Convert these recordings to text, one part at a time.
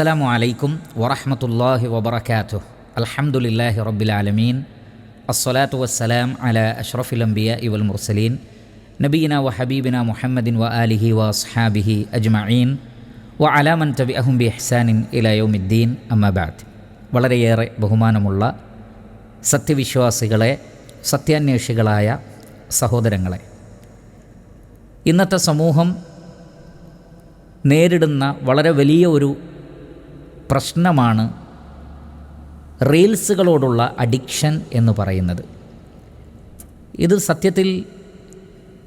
അസ്സലാമു അലൈക്കും വറഹമത്തല്ലാഹി വബർക്കാത്തു അൽഹംദുലില്ലാഹി റബ്ബിൽ അസ്സലാത്തു വസ്സലാം അല അഷ്റഫിൽ ഇവൽ മുർസലീൻ. നബീന വ ഹബീബിന മുഹമ്മദിൻ വ ആലിഹി വ അസ്ഹാബിഹി അജ്മഈൻ. വ അലാമൻ തബി അഹും ബി ഇഹ്സാനിൻ ഇലയോമിദ്ദീൻ അമ്മബാദ് വളരെയേറെ ബഹുമാനമുള്ള സത്യവിശ്വാസികളെ സത്യാന്വേഷികളായ സഹോദരങ്ങളെ. ഇന്നത്തെ സമൂഹം നേരിടുന്ന വളരെ വലിയ ഒരു പ്രശ്നമാണ് റീൽസുകളോടുള്ള അഡിക്ഷൻ എന്ന് പറയുന്നത്. ഇത് സത്യത്തിൽ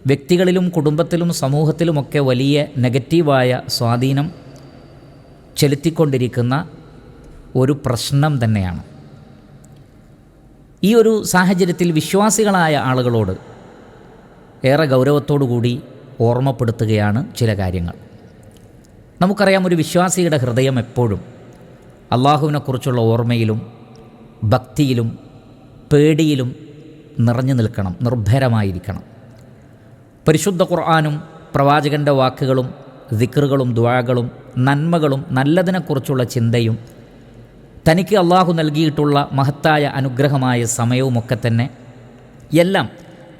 വ്യക്തികളിലും കുടുംബത്തിലും സമൂഹത്തിലുമൊക്കെ വലിയ നെഗറ്റീവായ സ്വാധീനം ചെലുത്തിക്കൊണ്ടിരിക്കുന്ന ഒരു പ്രശ്നം തന്നെയാണ്. ഈ ഒരു സാഹചര്യത്തിൽ വിശ്വാസികളായ ആളുകളോട് ഏറെ കൂടി ഓർമ്മപ്പെടുത്തുകയാണ് ചില കാര്യങ്ങൾ. നമുക്കറിയാം ഒരു വിശ്വാസിയുടെ ഹൃദയം എപ്പോഴും അള്ളാഹുവിനെക്കുറിച്ചുള്ള ഓർമ്മയിലും ഭക്തിയിലും പേടിയിലും നിറഞ്ഞു നിൽക്കണം നിർഭരമായിരിക്കണം. പരിശുദ്ധ ഖുർആാനും പ്രവാചകന്റെ വാക്കുകളും ദിക്റുകളും ദ്വാകളും നന്മകളും നല്ലതിനെക്കുറിച്ചുള്ള ചിന്തയും തനിക്ക് അള്ളാഹു നൽകിയിട്ടുള്ള മഹത്തായ അനുഗ്രഹമായ സമയവുമൊക്കെ തന്നെ എല്ലാം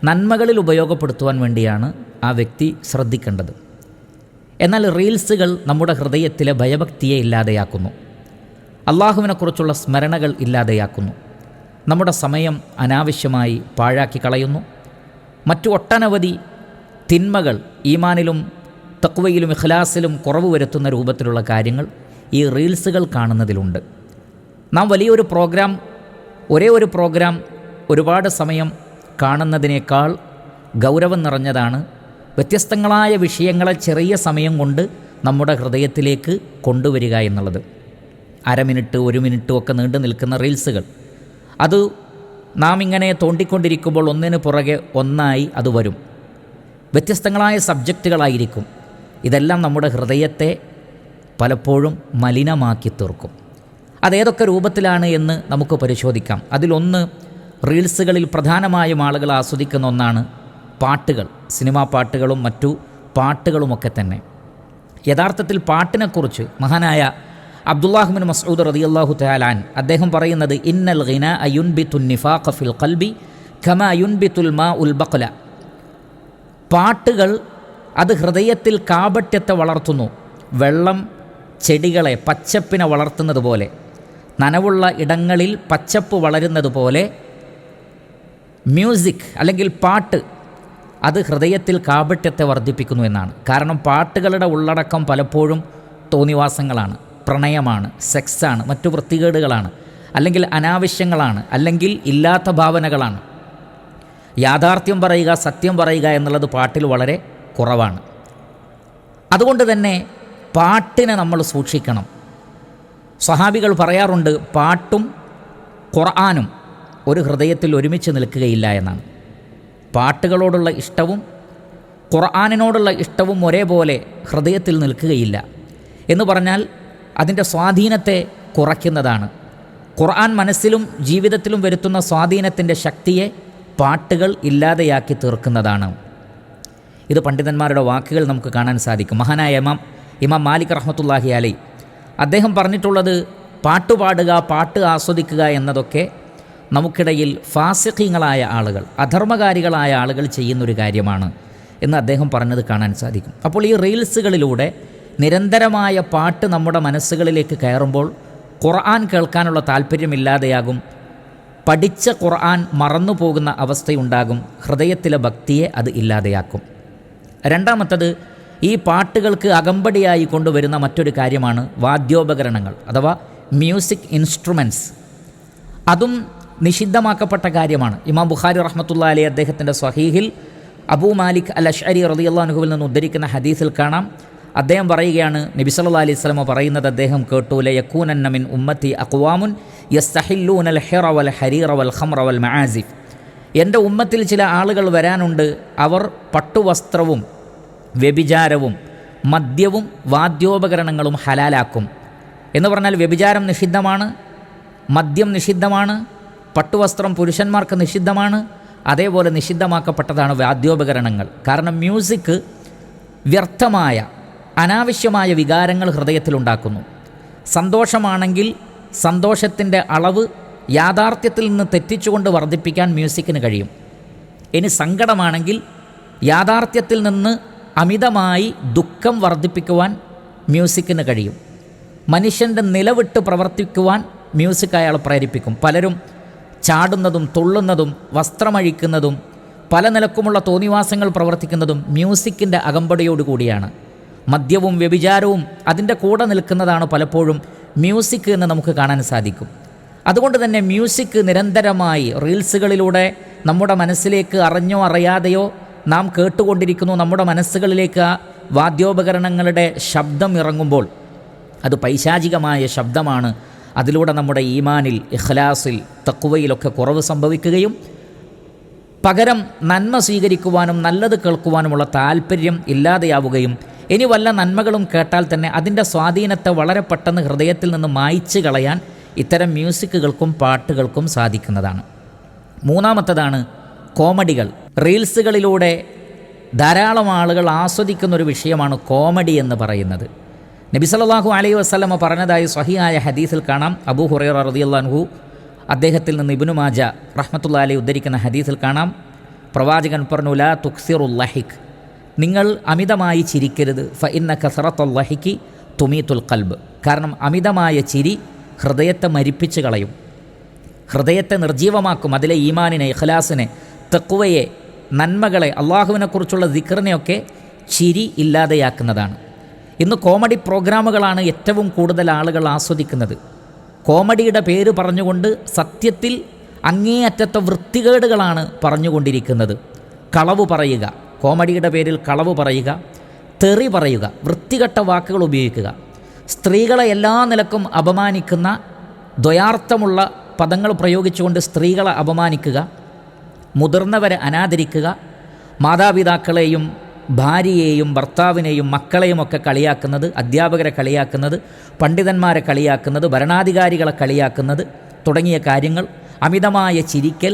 നന്മകളിൽ ഉപയോഗപ്പെടുത്തുവാൻ വേണ്ടിയാണ് ആ വ്യക്തി ശ്രദ്ധിക്കേണ്ടത്. എന്നാൽ റീൽസുകൾ നമ്മുടെ ഹൃദയത്തിലെ ഭയഭക്തിയെ ഇല്ലാതെയാക്കുന്നു. അള്ളാഹുവിനെക്കുറിച്ചുള്ള സ്മരണകൾ ഇല്ലാതെയാക്കുന്നു. നമ്മുടെ സമയം അനാവശ്യമായി പാഴാക്കി കളയുന്നു. മറ്റു ഒട്ടനവധി തിന്മകൾ ഈമാനിലും തക്വയിലും ഇഖ്ലാസിലും കുറവ് വരുത്തുന്ന രൂപത്തിലുള്ള കാര്യങ്ങൾ ഈ റീൽസുകൾ കാണുന്നതിലുണ്ട്. നാം വലിയൊരു പ്രോഗ്രാം ഒരേ ഒരു പ്രോഗ്രാം ഒരുപാട് സമയം കാണുന്നതിനേക്കാൾ ഗൗരവം നിറഞ്ഞതാണ് വ്യത്യസ്തങ്ങളായ വിഷയങ്ങളെ ചെറിയ സമയം കൊണ്ട് നമ്മുടെ ഹൃദയത്തിലേക്ക് കൊണ്ടുവരിക എന്നുള്ളത്. അര മിനിറ്റ് ഒരു മിനിറ്റും ഒക്കെ നീണ്ടു നിൽക്കുന്ന റീൽസുകൾ. അത് നാം ഇങ്ങനെ തോണ്ടിക്കൊണ്ടിരിക്കുമ്പോൾ ഒന്നിന് പുറകെ ഒന്നായി അത് വരും. വ്യത്യസ്തങ്ങളായ സബ്ജക്റ്റുകളായിരിക്കും. ഇതെല്ലാം നമ്മുടെ ഹൃദയത്തെ പലപ്പോഴും മലിനമാക്കി തീർക്കും. അതേതൊക്കെ രൂപത്തിലാണ് എന്ന് നമുക്ക് പരിശോധിക്കാം. അതിലൊന്ന് റീൽസുകളിൽ പ്രധാനമായും ആളുകൾ ആസ്വദിക്കുന്ന ഒന്നാണ് പാട്ടുകൾ. സിനിമാ പാട്ടുകളും മറ്റു പാട്ടുകളുമൊക്കെ തന്നെ. യഥാർത്ഥത്തിൽ പാട്ടിനെക്കുറിച്ച് മഹാനായ അബ്ദുല്ലാഹുബിൻ മസൂദ് അള്ളാഹു തയാലാൻ അദ്ദേഹം പറയുന്നത് ഇന്നൽ ഗിന അയുൻബിത്തുൻ നിഫാഖ ഫിൽ ഖൽബി ഖമ അയുൻബിത്തുൽ മാ ഉൽ ബഖല. പാട്ടുകൾ അത് ഹൃദയത്തിൽ കാപട്യത്തെ വളർത്തുന്നു. വെള്ളം ചെടികളെ പച്ചപ്പിനെ വളർത്തുന്നത് പോലെ നനവുള്ള ഇടങ്ങളിൽ പച്ചപ്പ് വളരുന്നത് പോലെ മ്യൂസിക് അല്ലെങ്കിൽ പാട്ട് അത് ഹൃദയത്തിൽ കാപട്യത്തെ വർദ്ധിപ്പിക്കുന്നു എന്നാണ്. കാരണം പാട്ടുകളുടെ ഉള്ളടക്കം പലപ്പോഴും തോന്നിവാസങ്ങളാണ്. പ്രണയമാണ് സെക്സാണ് മറ്റു വൃത്തികേടുകളാണ് അല്ലെങ്കിൽ അനാവശ്യങ്ങളാണ് അല്ലെങ്കിൽ ഇല്ലാത്ത ഭാവനകളാണ്. യാഥാർത്ഥ്യം പറയുക സത്യം പറയുക എന്നുള്ളത് പാട്ടിൽ വളരെ കുറവാണ്. അതുകൊണ്ട് തന്നെ പാട്ടിനെ നമ്മൾ സൂക്ഷിക്കണം. സഹാബികൾ പറയാറുണ്ട് പാട്ടും ഖുർആാനും ഒരു ഹൃദയത്തിൽ ഒരുമിച്ച് നിൽക്കുകയില്ല എന്നാണ്. പാട്ടുകളോടുള്ള ഇഷ്ടവും ഖുർആാനിനോടുള്ള ഇഷ്ടവും ഒരേപോലെ ഹൃദയത്തിൽ നിൽക്കുകയില്ല എന്ന് പറഞ്ഞാൽ അതിന്റെ സ്വാധീനത്തെ കുറയ്ക്കുന്നതാണ്. ഖുർആൻ മനസ്സിലും ജീവിതത്തിലും വരുത്തുന്ന സ്വാധീനത്തിന്റെ ശക്തിയെ പാട്ടുകൾ ഇല്ലാതെയാക്കി തീർക്കുന്നതാണ്. ഇത് പണ്ഡിതന്മാരുടെ വാക്കുകൾ നമുക്ക് കാണാൻ സാധിക്കും. മഹാനായ ഇമാം ഇമാം മാലിക് റഹ്മത്തുല്ലാഹി അലൈ. അദ്ദേഹം പറഞ്ഞിട്ടുള്ളത് പാട്ടുപാടുക പാട്ട് ആസ്വദിക്കുക എന്നതൊക്കെ നമുക്കിടയിൽ ഫാസിഖീങ്ങളായ ആളുകൾ അധർമ്മകാരികളായ ആളുകൾ ചെയ്യുന്നൊരു കാര്യമാണ് എന്ന് അദ്ദേഹം പറഞ്ഞത് കാണാൻ സാധിക്കും. അപ്പോൾ ഈ റീൽസുകളിലൂടെ നിരന്തരമായ പാട്ട് നമ്മുടെ മനസ്സുകളിലേക്ക് കയറുമ്പോൾ ഖുർആൻ കേൾക്കാനുള്ള താല്പര്യമില്ലാതെയാകും പഠിച്ച ഖുർആൻ മറന്നു പോകുന്ന അവസ്ഥയുണ്ടാകും. ഹൃദയത്തിലെ ഭക്തിയെ അത് ഇല്ലാതെയാക്കും. രണ്ടാമത്തത് ഈ പാട്ടുകൾക്ക് അകമ്പടിയായി കൊണ്ടുവരുന്ന മറ്റൊരു കാര്യമാണ് വാദ്യോപകരണങ്ങൾ അഥവാ മ്യൂസിക് ഇൻസ്ട്രുമെന്റ്സ് അതും നിഷിദ്ധമാക്കപ്പെട്ട കാര്യമാണ്. ഇമാം ബുഖാരി റഹ്മത്തുള്ള അലി അദ്ദേഹത്തിന്റെ സ്വഹീഹിൽ അബൂ മാലിക് അൽ അഷ്അരി റളിയല്ലാഹുവിൽ നിന്ന് ഉദ്ധരിക്കുന്ന ഹദീസിൽ കാണാം. അദ്ദേഹം പറയുകയാണ് നബി സല്ലല്ലാഹു അലൈഹി സ്വലമ പറയുന്നത് അദ്ദേഹം കേട്ടു ലയക്കൂനന്ന മിൻ ഉമ്മത്തി അഖ്വാമുൻ യസ്തഹില്ലൂനൽ ഹിറ വൽ ഹരീറ വൽ ഖംറ വൽ എന്റെ ഉമ്മത്തിൽ ചില ആളുകൾ വരാനുണ്ട് അവർ പട്ടുവസ്ത്രവും വ്യഭിചാരവും മദ്യവും വാദ്യോപകരണങ്ങളും ഹലാലാക്കും. എന്ന് പറഞ്ഞാൽ വ്യഭിചാരം നിഷിദ്ധമാണ് മദ്യം നിഷിദ്ധമാണ് പട്ടുവസ്ത്രം പുരുഷന്മാർക്ക് നിഷിദ്ധമാണ് അതേപോലെ നിഷിദ്ധമാക്കപ്പെട്ടതാണ് വാദ്യോപകരണങ്ങൾ. കാരണം മ്യൂസിക് വ്യർത്ഥമായ അനാവശ്യമായ വികാരങ്ങൾ ഹൃദയത്തിലുണ്ടാക്കുന്നു. സന്തോഷമാണെങ്കിൽ സന്തോഷത്തിന്റെ അളവ് യാഥാർത്ഥ്യത്തിൽ നിന്ന് തെറ്റിച്ചുകൊണ്ട് വർദ്ധിപ്പിക്കാൻ മ്യൂസിക്കിന് കഴിയും. ഇനി സങ്കടമാണെങ്കിൽ യാഥാർത്ഥ്യത്തിൽ നിന്ന് അമിതമായി ദുഃഖം വർദ്ധിപ്പിക്കുവാൻ മ്യൂസിക്കിന് കഴിയും. മനുഷ്യന്റെ നിലവിട്ട് പ്രവർത്തിക്കുവാൻ മ്യൂസിക് അയാൾ പ്രേരിപ്പിക്കും. പലരും ചാടുന്നതും തുള്ളുന്നതും വസ്ത്രമഴിക്കുന്നതും പല നിലക്കുമുള്ള തോന്നിവാസങ്ങൾ പ്രവർത്തിക്കുന്നതും മ്യൂസിക്കിന്റെ അകമ്പടിയോടുകൂടിയാണ്. മദ്യവും വ്യഭിചാരവും അതിന്റെ കൂടെ നിൽക്കുന്നതാണ് പലപ്പോഴും മ്യൂസിക് എന്ന് നമുക്ക് കാണാൻ സാധിക്കും. അതുകൊണ്ട് തന്നെ മ്യൂസിക് നിരന്തരമായി റീൽസുകളിലൂടെ നമ്മുടെ മനസ്സിലേക്ക് അറിഞ്ഞോ അറിയാതെയോ നാം കേട്ടുകൊണ്ടിരിക്കുന്നു. നമ്മുടെ മനസ്സുകളിലേക്ക് വാദ്യോപകരണങ്ങളുടെ ശബ്ദം ഇറങ്ങുമ്പോൾ അത് പൈശാചികമായ ശബ്ദമാണ്. അതിലൂടെ നമ്മുടെ ഈമാനിൽ ഇഖ്ലാസിൽ തക്കുവയിലൊക്കെ കുറവ് സംഭവിക്കുകയും പകരം നന്മ സ്വീകരിക്കുവാനും നല്ലത് കേൾക്കുവാനുമുള്ള താല്പര്യം ഇല്ലാതെയാവുകയും ഇനി വല്ല നന്മകളും കേട്ടാൽ തന്നെ അതിന്റെ സ്വാധീനത്തെ വളരെ പെട്ടെന്ന് ഹൃദയത്തിൽ നിന്ന് മായ്ച്ചു കളയാൻ ഇത്തരം മ്യൂസിക്കുകൾക്കും പാട്ടുകൾക്കും സാധിക്കുന്നതാണ്. മൂന്നാമത്തതാണ് കോമഡികൾ. റീൽസുകളിലൂടെ ധാരാളം ആളുകൾ ആസ്വദിക്കുന്ന ഒരു വിഷയമാണ് കോമഡി എന്ന് പറയുന്നത്. നബി സല്ലല്ലാഹു അലൈഹി വസ്ലമ പറഞ്ഞതായി സ്വഹിയായ ഹദീസിൽ കാണാം. അബൂ ഹുറൈർ റളിയല്ലാഹു അദ്ദേഹത്തിൽ നിന്ന് ഇബിനു മാജ റഹ്മത്തുള്ള അലി ഉദ്ധരിക്കുന്ന ഹദീസിൽ കാണാം. പ്രവാചകൻ പറഞ്ഞു ലാ തുക്സിറുല്ലഹിക് നിങ്ങൾ അമിതമായി ചിരിക്കരുത്. ഫ ഇന്ന കസറത്തുല്ലഹിക്ക് തുമീത്തുൽ കൽബ് കാരണം അമിതമായ ചിരി ഹൃദയത്തെ മരിപ്പിച്ച് കളയും. ഹൃദയത്തെ നിർജീവമാക്കും അതിലെ ഈമാനിനെ ഇഖ്ലാസിനെ തെക്കുവയെ നന്മകളെ അള്ളാഹുവിനെക്കുറിച്ചുള്ള ദിക്കറിനെയൊക്കെ ചിരി ഇല്ലാതെയാക്കുന്നതാണ്. ഇന്ന് കോമഡി പ്രോഗ്രാമുകളാണ് ഏറ്റവും കൂടുതൽ ആളുകൾ ആസ്വദിക്കുന്നത്. കോമഡിയുടെ പേര് പറഞ്ഞുകൊണ്ട് സത്യത്തിൽ അങ്ങേയറ്റത്തെ വൃത്തികേടുകളാണ് പറഞ്ഞുകൊണ്ടിരിക്കുന്നത്. കളവ് പറയുക. കോമഡിയുടെ പേരിൽ കളവ് പറയുക തെറി പറയുക വൃത്തികെട്ട വാക്കുകൾ ഉപയോഗിക്കുക. സ്ത്രീകളെ എല്ലാ നിലക്കും അപമാനിക്കുന്ന ദ്വയാർത്ഥമുള്ള പദങ്ങൾ പ്രയോഗിച്ചുകൊണ്ട് സ്ത്രീകളെ അപമാനിക്കുക മുതിർന്നവരെ അനാദരിക്കുക മാതാപിതാക്കളെയും ഭാര്യയെയും ഭർത്താവിനെയും മക്കളെയും ഒക്കെ കളിയാക്കുന്നത് അധ്യാപകരെ കളിയാക്കുന്നത് പണ്ഡിതന്മാരെ കളിയാക്കുന്നത് ഭരണാധികാരികളെ കളിയാക്കുന്നത് തുടങ്ങിയ കാര്യങ്ങൾ അമിതമായ ചിരിക്കൽ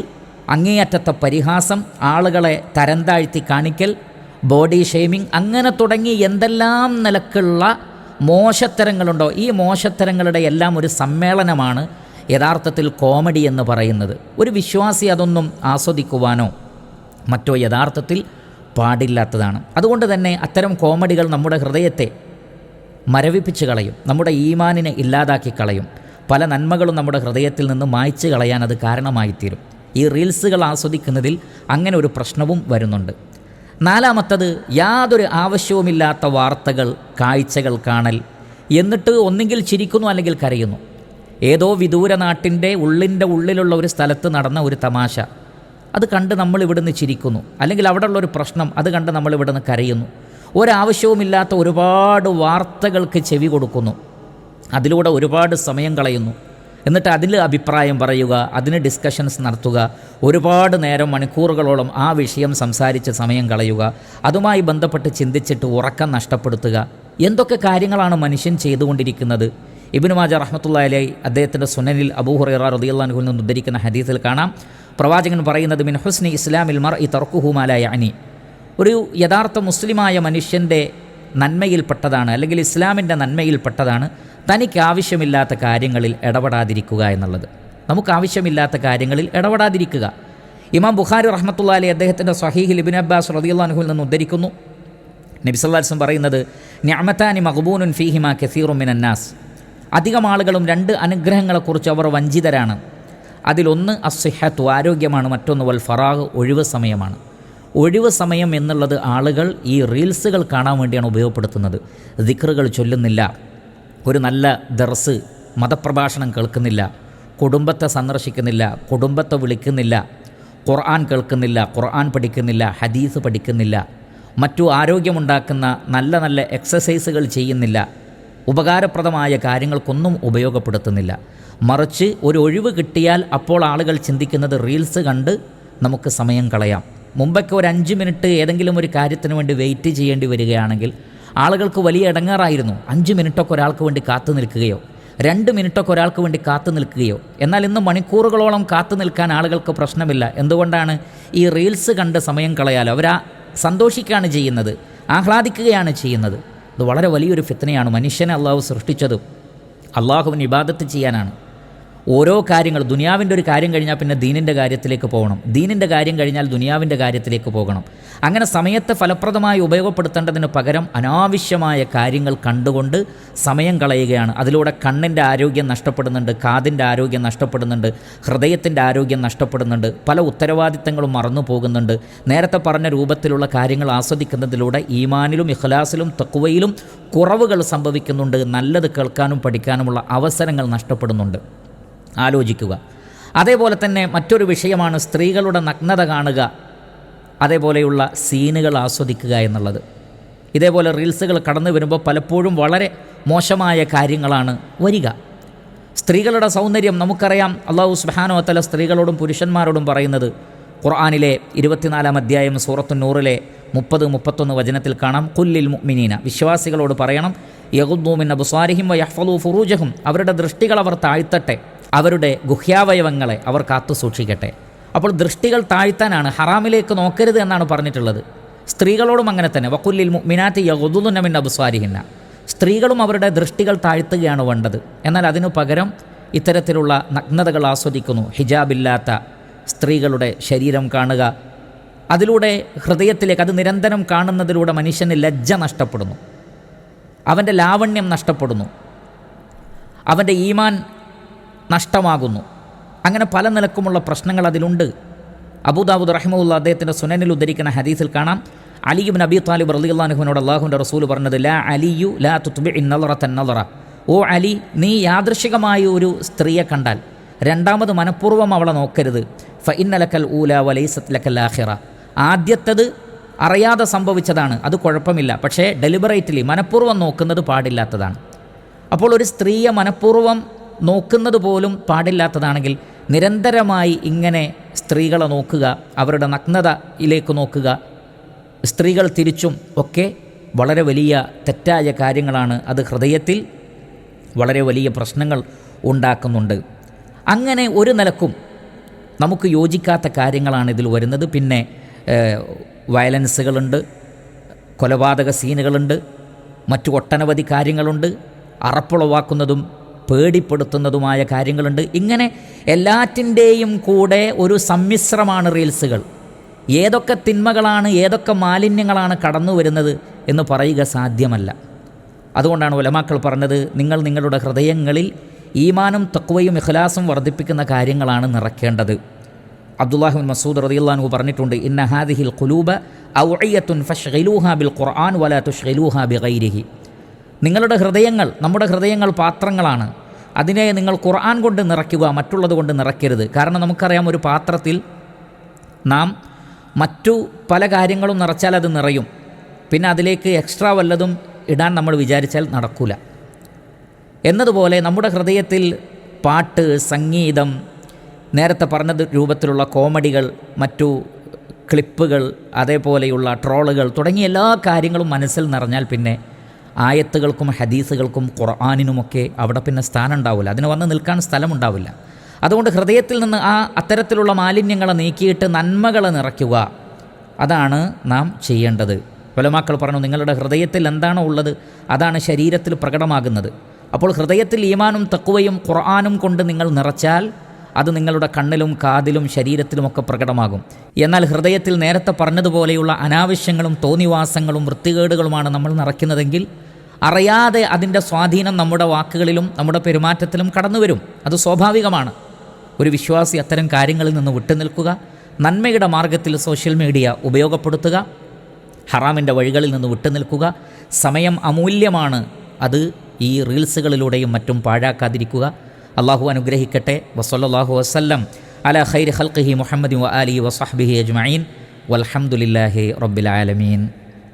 അങ്ങേയറ്റത്തെ പരിഹാസം ആളുകളെ തരംതാഴ്ത്തി കാണിക്കൽ ബോഡി ഷെയ്മിങ് അങ്ങനെ തുടങ്ങി എന്തെല്ലാം നിലക്കുള്ള മോശത്തരങ്ങളുണ്ടോ ഈ മോശത്തരങ്ങളുടെ എല്ലാം ഒരു സമ്മേളനമാണ് യഥാർത്ഥത്തിൽ കോമഡി എന്ന് പറയുന്നത്. ഒരു വിശ്വാസി അതൊന്നും ആസ്വദിക്കുവാനോ മറ്റോ യഥാർത്ഥത്തിൽ പാടില്ലാത്തതാണ്. അതുകൊണ്ട് തന്നെ അത്തരം കോമഡികൾ നമ്മുടെ ഹൃദയത്തെ മരവിപ്പിച്ച് കളയും നമ്മുടെ ഈമാനിനെ ഇല്ലാതാക്കി കളയും. പല നന്മകളും നമ്മുടെ ഹൃദയത്തിൽ നിന്ന് മായ്ച്ചു കളയാൻ അത് കാരണമായിത്തീരും. ഈ റീൽസുകൾ ആസ്വദിക്കുന്നതിൽ അങ്ങനെ ഒരു പ്രശ്നവും വരുന്നുണ്ട്. നാലാമത്തത് യാതൊരു ആവശ്യവുമില്ലാത്ത വാർത്തകൾ കാഴ്ചകൾ കാണൽ. എന്നിട്ട് ഒന്നെങ്കിൽ ചിരിക്കുന്നു അല്ലെങ്കിൽ കരയുന്നു. ഏതോ വിദൂര നാട്ടിന്റെ ഉള്ളിന്റെ ഉള്ളിലുള്ള ഒരു സ്ഥലത്ത് നടന്ന ഒരു തമാശ. അത് കണ്ട് നമ്മൾ ഇവിടുന്ന് ചിരിക്കുന്നു. അല്ലെങ്കിൽ അവിടെയുള്ള ഒരു പ്രശ്നം അത് കണ്ട് നമ്മൾ ഇവിടുന്ന് കരയുന്നു. ഒരാവശ്യവുമില്ലാത്ത ഒരുപാട് വാർത്തകൾക്ക് ചെവി കൊടുക്കുന്നു. അതിലൂടെ ഒരുപാട് സമയം കളയുന്നു. എന്നിട്ട് അതിൽ അഭിപ്രായം പറയുക അതിന് ഡിസ്കഷൻസ് നടത്തുക ഒരുപാട് നേരം മണിക്കൂറുകളോളം ആ വിഷയം സംസാരിച്ച് സമയം കളയുക അതുമായി ബന്ധപ്പെട്ട് ചിന്തിച്ചിട്ട് ഉറക്കം നഷ്ടപ്പെടുത്തുക. എന്തൊക്കെ കാര്യങ്ങളാണ് മനുഷ്യൻ ചെയ്തുകൊണ്ടിരിക്കുന്നത്? ഇബിനു മാജ റഹ്മത്തുള്ള അലൈ അദ്ദേഹത്തിന്റെ സുനനിൽ അബൂ ഹുറൈറ റദിയല്ലാഹുവിൽ നിന്ന് ഉദ്ധരിക്കുന്ന ഹദീസിൽ കാണാം. പ്രവാചകൻ പറയുന്നത് മിൻ ഹുസ്നി ഇസ്ലാമിൽ മർ ഇ തർക്കുഹുമാലായ അനി ഒരു യഥാർത്ഥ മുസ്ലിമായ മനുഷ്യന്റെ നന്മയിൽപ്പെട്ടതാണ് അല്ലെങ്കിൽ ഇസ്ലാമിന്റെ നന്മയിൽപ്പെട്ടതാണ് തനിക്ക് ആവശ്യമില്ലാത്ത കാര്യങ്ങളിൽ ഇടപെടാതിരിക്കുക എന്നുള്ളത്. നമുക്ക് ആവശ്യമില്ലാത്ത കാര്യങ്ങളിൽ ഇടപെടാതിരിക്കുക. ഇമാം ബുഖാരി റഹ്മത്തുള്ള അലി അദ്ദേഹത്തിന്റെ സഹീഹിൽ ഇബിൻ അബ്ബാസ് റദിയുല്ലാഹുവിൽ നിന്ന് ഉദ്ധരിക്കുന്നു. നബിസല്ലാസ്ലം പറയുന്നത് ഞാമത്താനി മഹബൂനുൻ ഫീഹിമ കസീറും മിനന്നാസ് അധികം ആളുകളും രണ്ട് അനുഗ്രഹങ്ങളെക്കുറിച്ച് അവർ വഞ്ചിതരാണ്. അതിലൊന്ന് അസ്വഹത്വ ആരോഗ്യമാണ്. മറ്റൊന്ന് വൽ ഫറാഹ് ഒഴിവ് സമയമാണ്. ഒഴിവ് സമയം എന്നുള്ളത് ആളുകൾ ഈ റീൽസുകൾ കാണാൻ വേണ്ടിയാണ് ഉപയോഗപ്പെടുത്തുന്നത്. ദിക്റുകൾ ചൊല്ലുന്നില്ല. ഒരു നല്ല ദർസ് മതപ്രഭാഷണം കേൾക്കുന്നില്ല കുടുംബത്തെ സന്ദർശിക്കുന്നില്ല കുടുംബത്തെ വിളിക്കുന്നില്ല ഖുർആൻ കേൾക്കുന്നില്ല ഖുർആൻ പഠിക്കുന്നില്ല ഹദീസ് പഠിക്കുന്നില്ല മറ്റു ആരോഗ്യമുണ്ടാക്കുന്ന നല്ല നല്ല എക്സസൈസുകൾ ചെയ്യുന്നില്ല ഉപകാരപ്രദമായ കാര്യങ്ങൾക്കൊന്നും ഉപയോഗപ്പെടുത്തുന്നില്ല. മറിച്ച് ഒരു ഒഴിവ് കിട്ടിയാൽ അപ്പോൾ ആളുകൾ ചിന്തിക്കുന്നത് റീൽസ് കണ്ട് നമുക്ക് സമയം കളയാം. മുമ്പൊക്കെ ഒരു അഞ്ച് മിനിറ്റ് ഏതെങ്കിലും ഒരു കാര്യത്തിന് വേണ്ടി വെയിറ്റ് ചെയ്യേണ്ടി വരികയാണെങ്കിൽ ആളുകൾക്ക് വലിയ ഇടങ്ങാറായിരുന്നു. അഞ്ച് മിനിറ്റൊക്കെ ഒരാൾക്ക് വേണ്ടി കാത്തു നിൽക്കുകയോ രണ്ട് മിനിറ്റൊക്കെ ഒരാൾക്ക് വേണ്ടി കാത്തു നിൽക്കുകയോ. എന്നാൽ ഇന്ന് മണിക്കൂറുകളോളം കാത്തു നിൽക്കാൻ ആളുകൾക്ക് പ്രശ്നമില്ല. എന്തുകൊണ്ടാണ് ഈ റീൽസ് കണ്ട് സമയം കളയാലോ? അവരാ സന്തോഷിക്കുകയാണ് ചെയ്യുന്നത് ആഹ്ലാദിക്കുകയാണ് ചെയ്യുന്നത്. ഇത് വളരെ വലിയൊരു ഫിത്തനയാണ് മനുഷ്യനെ അള്ളാഹു സൃഷ്ടിച്ചതും അള്ളാഹുവിന് ഇബാദത്ത് ചെയ്യാനാണ്. ഓരോ കാര്യങ്ങൾ ദുനിയാവിന്റെ ഒരു കാര്യം കഴിഞ്ഞാൽ പിന്നെ ദീനിന്റെ കാര്യത്തിലേക്ക് പോകണം. ദീനിന്റെ കാര്യം കഴിഞ്ഞാൽ ദുനിയാവിന്റെ കാര്യത്തിലേക്ക് പോകണം. അങ്ങനെ സമയത്തെ ഫലപ്രദമായി ഉപയോഗപ്പെടുത്തേണ്ടതിന് പകരം അനാവശ്യമായ കാര്യങ്ങൾ കണ്ടുകൊണ്ട് സമയം കളയുകയാണ്. അതിലൂടെ കണ്ണിന്റെ ആരോഗ്യം നഷ്ടപ്പെടുന്നുണ്ട് കാതിന്റെ ആരോഗ്യം നഷ്ടപ്പെടുന്നുണ്ട് ഹൃദയത്തിന്റെ ആരോഗ്യം നഷ്ടപ്പെടുന്നുണ്ട് പല ഉത്തരവാദിത്തങ്ങളും മറന്നു പോകുന്നുണ്ട്. നേരത്തെ പറഞ്ഞ രൂപത്തിലുള്ള കാര്യങ്ങൾ ആസ്വദിക്കുന്നതിലൂടെ ഈമാനിലും ഇഖ്ലാസിലും തക്കുവയിലും കുറവുകൾ സംഭവിക്കുന്നുണ്ട്. നല്ലത് കേൾക്കാനും പഠിക്കാനുമുള്ള അവസരങ്ങൾ നഷ്ടപ്പെടുന്നുണ്ട്. ആലോചിക്കുക. അതേപോലെ തന്നെ മറ്റൊരു വിഷയമാണ് സ്ത്രീകളുടെ നഗ്നത കാണുക. അതേപോലെയുള്ള സീനുകൾ ആസ്വദിക്കുക എന്നുള്ളത്. ഇതേപോലെ റീൽസുകൾ കടന്നു വരുമ്പോൾ പലപ്പോഴും വളരെ മോശമായ കാര്യങ്ങളാണ് വരിക. സ്ത്രീകളുടെ സൗന്ദര്യം നമുക്കറിയാം. അള്ളാഹു സുബാനോത്തല സ്ത്രീകളോടും പുരുഷന്മാരോടും പറയുന്നത് ഖുർആാനിലെ ഇരുപത്തിനാലാം അധ്യായം സൂറത്തു നൂറിലെ മുപ്പത് മുപ്പത്തൊന്ന് വചനത്തിൽ കാണാം. കുല്ലിൽ മുഅ്മിനീന. വിശ്വാസികളോട് പറയണം യഹുദ്ദൂമിൻ അബുസ്വാരിഹിം വ യഹ്ഫലു ഫുറൂജഹും. അവരുടെ ദൃഷ്ടികൾ അവർ താഴ്ത്തട്ടെ. അവരുടെ ഗുഹ്യാവയവങ്ങളെ അവർ കാത്തു സൂക്ഷിക്കട്ടെ. അപ്പോൾ ദൃഷ്ടികൾ താഴ്ത്താനാണ് ഹറാമിലേക്ക് നോക്കരുത് എന്നാണ് പറഞ്ഞിട്ടുള്ളത്. സ്ത്രീകളോടും അങ്ങനെ തന്നെ. വക്കുല്ലിൽ മിനാറ്റി യഹുദുന്നമിൻ അബുസ്വാരിഹിന്ന. സ്ത്രീകളും അവരുടെ ദൃഷ്ടികൾ താഴ്ത്തുകയാണ് വേണ്ടത്. എന്നാൽ അതിനു പകരം ഇത്തരത്തിലുള്ള നഗ്നതകൾ ആസ്വദിക്കുന്നു. ഹിജാബില്ലാത്ത സ്ത്രീകളുടെ ശരീരം കാണുക. അതിലൂടെ ഹൃദയത്തിലേക്ക് അത് നിരന്തരം കാണുന്നതിലൂടെ മനുഷ്യന് ലജ്ജ നഷ്ടപ്പെടുന്നു. അവന്റെ ലാവണ്യം നഷ്ടപ്പെടുന്നു. അവന്റെ ഈമാൻ നഷ്ടമാകുന്നു. അങ്ങനെ പല നിലക്കുമുള്ള പ്രശ്നങ്ങൾ അതിലുണ്ട്. അബൂദാബുദ് റഹിമുല്ല അദ്ദേഹത്തിന്റെ സുനനിൽ ഉദ്ധരിക്കുന്ന ഹദീസിൽ കാണാം. അലിയു നബി താലിബ് റലിഅള്ളാഹുവിനോട് അള്ളാഹുവിന്റെ റസൂൽ പറഞ്ഞത് ലാ അലിയു ലാ തുത്ബി ഇന്നലറ തന്നലറ ഓ അലി നീ യാദൃശികമായ ഒരു സ്ത്രീയെ കണ്ടാൽ രണ്ടാമത് മനഃപൂർവം അവളെ നോക്കരുത്. ഫ ഇന്നലക്കൽ ഊല വലൈസത്ത് ലക്കൽ ആഹിറ ആദ്യത്തത് അറിയാതെ സംഭവിച്ചതാണ്. അത് കുഴപ്പമില്ല. പക്ഷേ ഡെലിബറേറ്റ്ലി മനഃപൂർവം നോക്കുന്നത് പാടില്ലാത്തതാണ്. അപ്പോൾ ഒരു സ്ത്രീയെ മനഃപൂർവം നോക്കുന്നത് പോലും പാടില്ലാത്തതാണെങ്കിൽ നിരന്തരമായി ഇങ്ങനെ സ്ത്രീകളെ നോക്കുക അവരുടെ നഗ്നതയിലേക്ക് നോക്കുക സ്ത്രീകൾ തിരിച്ചും ഒക്കെ വളരെ വലിയ തെറ്റായ കാര്യങ്ങളാണ്. അത് ഹൃദയത്തിൽ വളരെ വലിയ പ്രശ്നങ്ങൾ ഉണ്ടാക്കുന്നുണ്ട്. അങ്ങനെ ഒരു നിലക്കും നമുക്ക് യോജിക്കാത്ത കാര്യങ്ങളാണ് ഇതിൽ വരുന്നത്. പിന്നെ വയലൻസുകളുണ്ട് കൊലപാതക സീനുകളുണ്ട് മറ്റു ഒട്ടനവധി കാര്യങ്ങളുണ്ട്. അറപ്പുളവാക്കുന്നതും പേടിപ്പെടുത്തുന്നതുമായ കാര്യങ്ങളുണ്ട്. ഇങ്ങനെ എല്ലാറ്റിന്റെയും കൂടെ ഒരു സമ്മിശ്രമാണ് റീൽസുകൾ. ഏതൊക്കെ തിന്മകളാണ് ഏതൊക്കെ മാലിന്യങ്ങളാണ് കടന്നു വരുന്നത് എന്ന് പറയുക സാധ്യമല്ല. അതുകൊണ്ടാണ് ഉലമാക്കൾ പറഞ്ഞത് നിങ്ങൾ നിങ്ങളുടെ ഹൃദയങ്ങളിൽ ഈമാനും തക്വയും ഇഖ്ലാസും വർദ്ധിപ്പിക്കുന്ന കാര്യങ്ങളാണ് നിറയ്ക്കേണ്ടത് അബ്ദുല്ലാഹിബിൻ മസൂദ് റദിയുള്ളാഹു പറഞ്ഞിട്ടുണ്ട് ഇന്ന ഹാദിഹിൽ ഖുലൂബ ഔഅയ്യത്തുൻ ഫഷ്ഗിലൂഹ ബിൽ ഖുർആൻ വല തുഷ്ഗിലൂഹ ബിഗൈരിഹി. നിങ്ങളുടെ ഹൃദയങ്ങൾ നമ്മുടെ ഹൃദയങ്ങൾ പാത്രങ്ങളാണ്. അതിനെ നിങ്ങൾ ഖുർആൻ കൊണ്ട് നിറയ്ക്കുക മറ്റുള്ളത് കൊണ്ട് നിറയ്ക്കരുത്. കാരണം നമുക്കറിയാം ഒരു പാത്രത്തിൽ നാം മറ്റു പല കാര്യങ്ങളും നിറച്ചാൽ അത് നിറയും. പിന്നെ അതിലേക്ക് എക്സ്ട്രാ വല്ലതും ഇടാൻ നമ്മൾ വിചാരിച്ചാൽ നടക്കൂല. എന്നതുപോലെ നമ്മുടെ ഹൃദയത്തിൽ പാട്ട് സംഗീതം നേരത്തെ പറഞ്ഞത് രൂപത്തിലുള്ള കോമഡികൾ മറ്റു ക്ലിപ്പുകൾ അതേപോലെയുള്ള ട്രോളുകൾ തുടങ്ങിയ എല്ലാ കാര്യങ്ങളും മനസ്സിൽ നിറഞ്ഞാൽ പിന്നെ ആയത്തുകൾക്കും ഹദീസുകൾക്കും ഖുർആാനിനുമൊക്കെ അവിടെ പിന്നെ സ്ഥാനം ഉണ്ടാവില്ല അതിന് വന്ന് നിൽക്കാൻ സ്ഥലമുണ്ടാവില്ല. അതുകൊണ്ട് ഹൃദയത്തിൽ നിന്ന് ആ അത്തരത്തിലുള്ള മാലിന്യങ്ങളെ നീക്കിയിട്ട് നന്മകളെ നിറയ്ക്കുക. അതാണ് നാം ചെയ്യേണ്ടത്. വലമാക്കൾ പറഞ്ഞു നിങ്ങളുടെ ഹൃദയത്തിൽ എന്താണോ ഉള്ളത് അതാണ് ശരീരത്തിൽ പ്രകടമാകുന്നത്. അപ്പോൾ ഹൃദയത്തിൽ ഈമാനും തക്കുവയും ഖുർആാനും കൊണ്ട് നിങ്ങൾ നിറച്ചാൽ അത് നിങ്ങളുടെ കണ്ണിലും കാതിലും ശരീരത്തിലുമൊക്കെ പ്രകടമാകും. എന്നാൽ ഹൃദയത്തിൽ നേരത്തെ പറഞ്ഞതുപോലെയുള്ള അനാവശ്യങ്ങളും തോന്നിവാസങ്ങളും വൃത്തികേടുകളുമാണ് നമ്മൾ നിറയ്ക്കുന്നതെങ്കിൽ അറിയാതെ അതിന്റെ സ്വാധീനം നമ്മുടെ വാക്കുകളിലും നമ്മുടെ പെരുമാറ്റത്തിലും കടന്നു വരും അത് സ്വാഭാവികമാണ്. ഒരു വിശ്വാസി അത്തരം കാര്യങ്ങളിൽ നിന്ന് വിട്ടുനിൽക്കുക നന്മയുടെ മാർഗത്തിൽ സോഷ്യൽ മീഡിയ ഉപയോഗപ്പെടുത്തുക ഹറാമിന്റെ വഴികളിൽ നിന്ന് വിട്ടുനിൽക്കുക സമയം അമൂല്യമാണ്. അത് ഈ റീൽസുകളിലൂടെയും മറ്റും പാഴാക്കാതിരിക്കുക. അള്ളാഹു അനുഗ്രഹിക്കട്ടെ. വസല്ലാഹു വസ്ല്ലം. അല ഹൈർ ഹൽഖി മുഹമ്മദ് അലി വസഹബിഹി അജ്മീൻ വലഹമുല്ലാഹി റബ്ബിൽ ആലമീൻ.